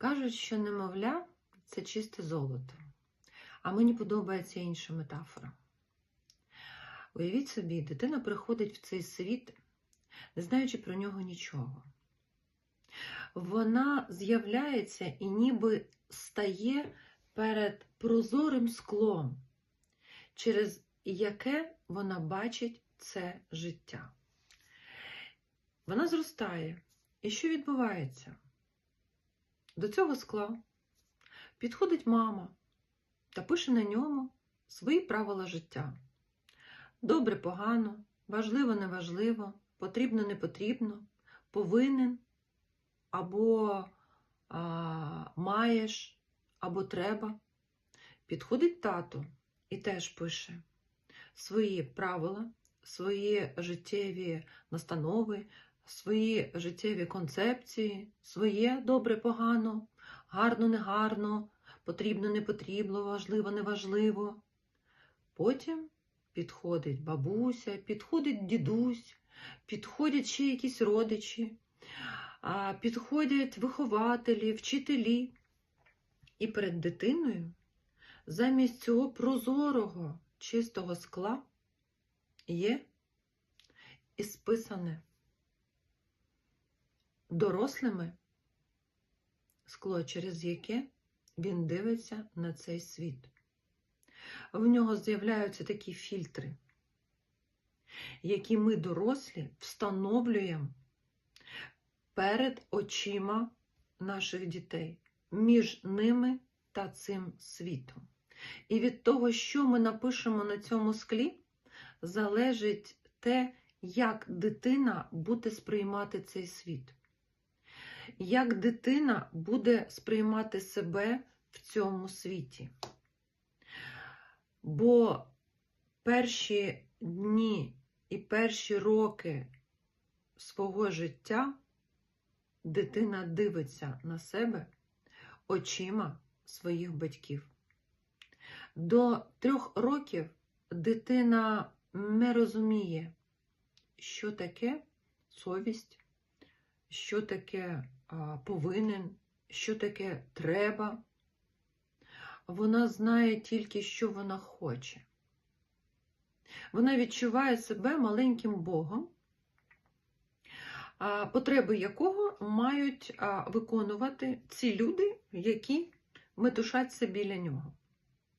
Кажуть, що немовля це чисте золото. А мені подобається інша метафора. Уявіть собі, дитина приходить в цей світ, не знаючи про нього нічого. Вона з'являється і ніби стає перед прозорим склом, через яке вона бачить це життя. Вона зростає. І що відбувається? До цього скла підходить мама та пише на ньому свої правила життя. Добре, погано, важливо, неважливо, потрібно, не потрібно, повинен або а, маєш, або треба. Підходить тато і теж пише свої правила, свої життєві настанови, свої життєві концепції, своє добре, погано, гарно, негарно, потрібно, не потрібно, важливо, неважливо. Потім підходить бабуся, підходить дідусь, підходять ще якісь родичі, підходять вихователі, вчителі. І перед дитиною замість цього прозорого, чистого скла є ісписане дорослими скло, через яке він дивиться на цей світ. В нього з'являються такі фільтри, які ми, дорослі, встановлюємо перед очима наших дітей, між ними та цим світом. І від того, що ми напишемо на цьому склі, залежить те, як дитина буде сприймати цей світ. Як дитина буде сприймати себе в цьому світі. Бо перші дні і перші роки свого життя дитина дивиться на себе очима своїх батьків. До трьох років дитина не розуміє, що таке совість, що таке повинен, що таке треба. Вона знає тільки, що вона хоче. Вона відчуває себе маленьким Богом, потреби якого мають виконувати ці люди, які метушаться біля нього.